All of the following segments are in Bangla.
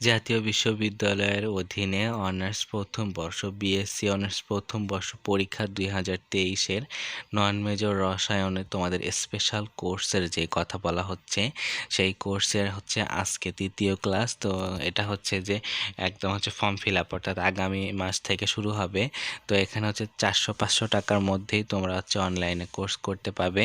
জাতীয় বিশ্ববিদ্যালয়ের অধীনে অনার্স প্রথম বর্ষ বিএসসি অনার্স প্রথম বর্ষ পরীক্ষা দুই হাজার তেইশের নন মেজর রসায়নে তোমাদের স্পেশাল কোর্সের যে কথা বলা হচ্ছে, সেই কোর্সের হচ্ছে আজকে তৃতীয় ক্লাস তো এটা হচ্ছে যে একদম হচ্ছে ফর্ম ফিল আপ অর্থাৎ আগামী মাস থেকে শুরু হবে। তো এখানে হচ্ছে চারশো পাঁচশো টাকার মধ্যেই তোমরা হচ্ছে অনলাইনে কোর্স করতে পাবে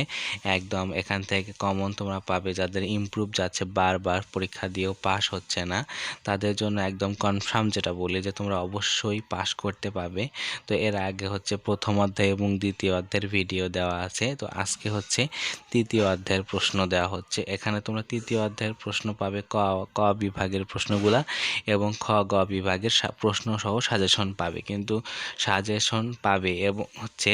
একদম এখান থেকে কমন তোমরা পাবে, যাদের ইমপ্রুভ যাচ্ছে বারবার পরীক্ষা দিয়েও পাস হচ্ছে না। তাদের জন্য একদম কনফার্ম যেটা বলি যে তোমরা অবশ্যই পাস করতে পাবে তো এর আগে হচ্ছে প্রথম অধ্যায় এবং দ্বিতীয় অধ্যায়ের ভিডিও দেওয়া আছে। তো আজকে হচ্ছে তৃতীয় অধ্যায়ের প্রশ্ন দেওয়া হচ্ছে। এখানে তোমরা তৃতীয় অধ্যায়ের প্রশ্ন পাবে ক ক বিভাগের প্রশ্নগুলা এবং খ, গ বিভাগের প্রশ্ন সহ সাজেশন পাবে। কিন্তু সাজেশন পাবে এবং হচ্ছে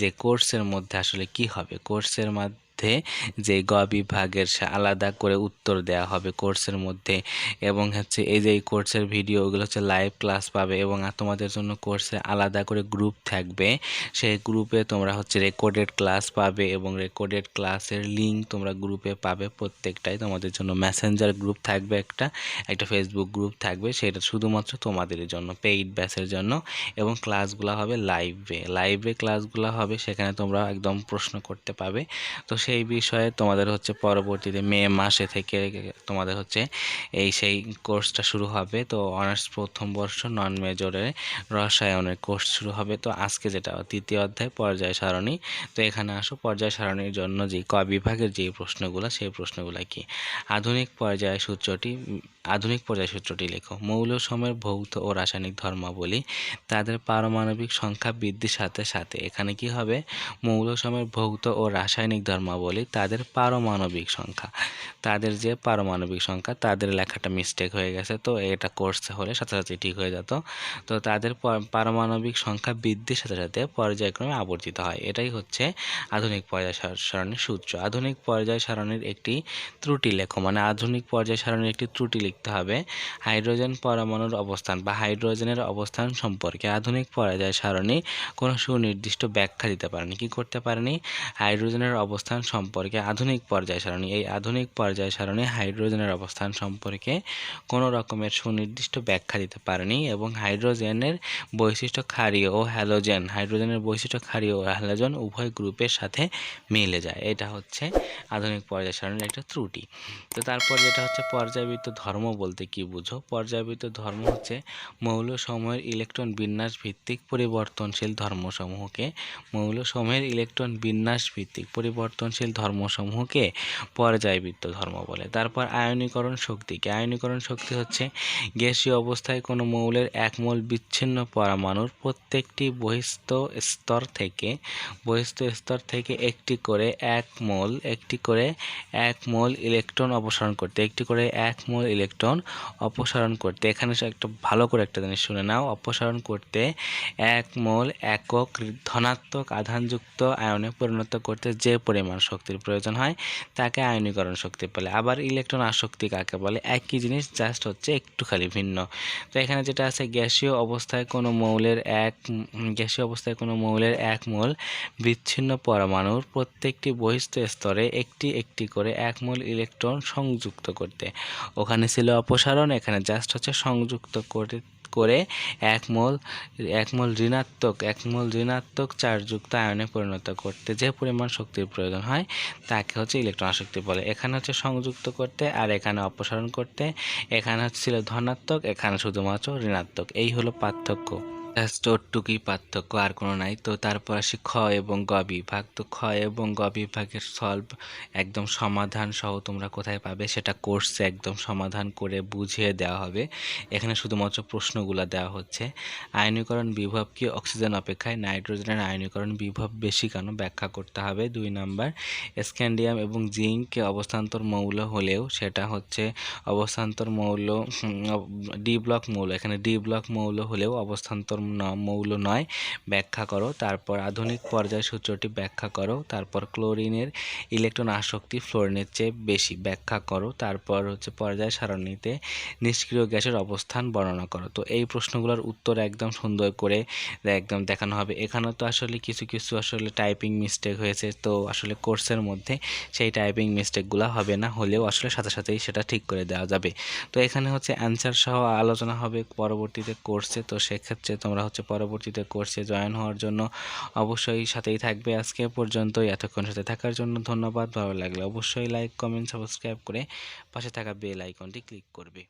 যে কোর্সের মধ্যে আসলে কি হবে? কোর্সের মধ্যে যে গ বিভাগের সা- আলাদা করে উত্তর দেওয়া হবে কোর্সের মধ্যে। এবং হচ্ছে এই যে এই কোর্সের ভিডিও ওগুলো হচ্ছে লাইভ ক্লাস পাবে এবং তোমাদের জন্য কোর্সে আলাদা করে গ্রুপ থাকবে। সেই গ্রুপে তোমরা হচ্ছে রেকর্ডেড ক্লাস পাবে এবং রেকর্ডেড ক্লাসের লিঙ্ক তোমরা গ্রুপে পাবে। প্রত্যেকটাই তোমাদের জন্য মেসেঞ্জার গ্রুপ থাকবে একটা একটা ফেসবুক গ্রুপ থাকবে। সেটা শুধুমাত্র তোমাদের জন্য, পেইড ব্যাচের জন্য। এবং ক্লাসগুলো হবে লাইভে। লাইভে ক্লাসগুলো হবে সেখানে তোমরা একদম প্রশ্ন করতে পাবে। তো সেই বিষয়ে তোমাদের হচ্ছে পরবর্তীতে মে মাসে থেকে তোমাদের হচ্ছে এই সেই কোর্সটা শুরু হবে। তো অনার্স প্রথম বর্ষ নন মেজরে রসায়নের কোর্স শুরু হবে। তো আজকে যেটা তৃতীয় অধ্যায়, পর্যায় সারণী। তো এখানে আসো, পর্যায় সারণীর জন্য যে ক বিভাগের যে প্রশ্নগুলো, সেই প্রশ্নগুলো কি? আধুনিক পর্যায় সূত্রটি, আধুনিক পর্যায় সূত্রটি লেখো। মৌল, সময়ের ভৌত ও রাসায়নিক ধর্মাবলী, তাদের পারমাণবিক সংখ্যা বৃদ্ধির সাথে সাথে। এখানে কি হবে? মৌল, সময়ের ভৌত ও রাসায়নিক ধর্মাবলী তাদের পারমাণবিক সংখ্যা। তাদের যে পারমাণবিক সংখ্যা, তাদের লেখাটা মিস্টেক হয়ে গেছে, তো এটা কোর্সে হলে সাথে সাথে ঠিক হয়ে যেত। তো তাদের পারমাণবিক সংখ্যা বৃদ্ধির সাথে সাথে পর্যায়ক্রমে আবর্তিত হয়। এটাই হচ্ছে আধুনিক পর্যায় সার- সারণীর সূত্র। আধুনিক পর্যায় সারণীর একটি ত্রুটি লেখো মানে আধুনিক পর্যায় সারণীর একটি ত্রুটি লিখতে হবে। হাইড্রোজেন পরমাণুর অবস্থান বা হাইড্রোজেনের অবস্থান সম্পর্কে আধুনিক পর্যায় সারণী কোনো সুনির্দিষ্ট ব্যাখ্যা দিতে পারেনি। কি করতে পারেনি? হাইড্রোজেনের অবস্থান সম্পর্কে আধুনিক পর্যায় সারণী। এই আধুনিক পর্যায় সারণী হাইড্রোজেনের অবস্থান সম্পর্কে কোনো রকমের সুনির্দিষ্ট ব্যাখ্যা দিতে পারেনি এবং হাইড্রোজেনের বৈশিষ্ট্য ক্ষারীয় ও হ্যালোজেন, হাইড্রোজেনের বৈশিষ্ট্য ক্ষারীয় ও হ্যালোজেন উভয় গ্রুপের সাথে মিলে যায়। এটা হচ্ছে আধুনিক পর্যায় সারণীর একটা ত্রুটি। তো তারপর যেটা হচ্ছে পর্যায়বৃত্ত ধর্ম বলতে কি বুঝো? পর্যায়বৃত্ত ধর্ম হচ্ছে মৌল সময়ের ইলেকট্রন বিন্যাস ভিত্তিক পরিবর্তনশীল ধর্মসমূহকে মৌল সময়ের ইলেকট্রন বিন্যাস ভিত্তিক পরিবর্তনশীল ধর্মসমূহকে পর্যায়বৃত্ত ধর্ম বলে। তারপর আয়নীকরণ শক্তিকে আয়নীকরণ শক্তি হচ্ছে গ্যাসীয় অবস্থায় কোনো মৌলের এক মোল বিচ্ছিন্ন পরমাণুর প্রত্যেকটি বহিস্থ স্তর থেকে, বহিস্থ স্তর থেকে একটি করে এক মোল, একটি করে এক মোল ইলেকট্রন অপসারণ করতে, একটি করে এক মোল ইলেকট্রন অপসারণ করতে। এখানে একটা ভালো করে একটা জিনিস শুনে নাও। অপসারণ করতে এক মোল একক ধনাত্মক আধানযুক্ত আয়নে পরিণত করতে যে পরিমাণ শক্তির প্রয়োজন হয়, তাকে আয়নীকরণ শক্তি বলে। আবার ইলেকট্রন আসক্তি কাকে বলে? একই জিনিস জাস্ট হচ্ছে একটু খালি ভিন্ন। তো এখানে যেটা আছে, গ্যাসীয় অবস্থায় কোনো মৌলের এক, গ্যাসীয় অবস্থায় কোনো মৌলের এক মোল বিচ্ছিন্ন পরমাণুর প্রত্যেকটি বহিস্থ স্তরে একটি একটি করে এক মোল ইলেকট্রন সংযুক্ত করতে। ওখানে ছিল অপসারণ, এখানে জাস্ট হচ্ছে সংযুক্ত করে করে একমল একমল ঋণাত্মক একমল ঋণাত্মক চার্জযুক্ত আয়নে পরিণত করতে যে পরিমাণ শক্তির প্রয়োজন হয়, তাকে হচ্ছে ইলেকট্রন শক্তি বলে। এখানে হচ্ছে সংযুক্ত করতে আর এখানে অপসারণ করতে। এখানে হচ্ছে ছিল ধনাত্মক, এখানে শুধুমাত্র ঋণাত্মক। এই হলো পার্থক্য। জাস্ট পার্থক্য আর কোনো নাই। তো তারপর আসি খ এবং গ বিভাগ। তো খ এবং গ বিভাগের সলভ একদম সমাধান সহ তোমরা কোথায় পাবে সেটা কোর্সে একদম সমাধান করে বুঝিয়ে দেওয়া হবে। এখানে শুধুমাত্র প্রশ্নগুলো দেওয়া হচ্ছে। আয়নীকরণ বিভব কি? অক্সিজেন অপেক্ষায় নাইট্রোজেনের আয়নীকরণ বিভব বেশি কেন? ব্যাখ্যা করতে হবে। দুই নাম্বার, স্ক্যান্ডিয়াম এবং জিঙ্ক অবস্থান্তর মৌল হলেও সেটা হচ্ছে অবস্থান্তর মৌল ডি ব্লক মৌল। এখানে ডি ব্লক মৌল হলেও অবস্থান্তর মৌল নয়, ব্যাখ্যা করো। তারপর আধুনিক পর্যায় সূত্রটি ব্যাখ্যা করো। তারপর ক্লোরিনের ইলেকট্রন আসক্তি ফ্লোরিনের চেয়ে বেশি ব্যাখ্যা করো। তারপর হচ্ছে পর্যায় সারণীতে নিষ্ক্রিয় গ্যাসের অবস্থান বর্ণনা করো। তো এই প্রশ্নগুলোর উত্তর একদম সুন্দর করে একদম দেখানো হবে। এখানে তো আসলে কিছু কিছু আসলে টাইপিং মিস্টেক হয়েছে। তো আসলে কোর্সের মধ্যে সেই টাইপিং মিস্টেকগুলো হবে না। হলেও আসলে সাথে সাথেই সেটা ঠিক করে দেওয়া যাবে। তো এখানে হচ্ছে অ্যান্সার সহ আলোচনা হবে পরবর্তীতে কোর্সে তো সেক্ষেত্রে তোমরা হচ্ছে পরবর্তীতে কোর্সে জয়েন হওয়ার জন্য অবশ্যই সাথেই থাকবে আজকে পর্যন্ত এতক্ষণ সাথে থাকার জন্য ধন্যবাদ। ভালো লাগলে অবশ্যই লাইক কমেন্ট সাবস্ক্রাইব করে পাশে থাকা বেল আইকনটি ক্লিক করবে।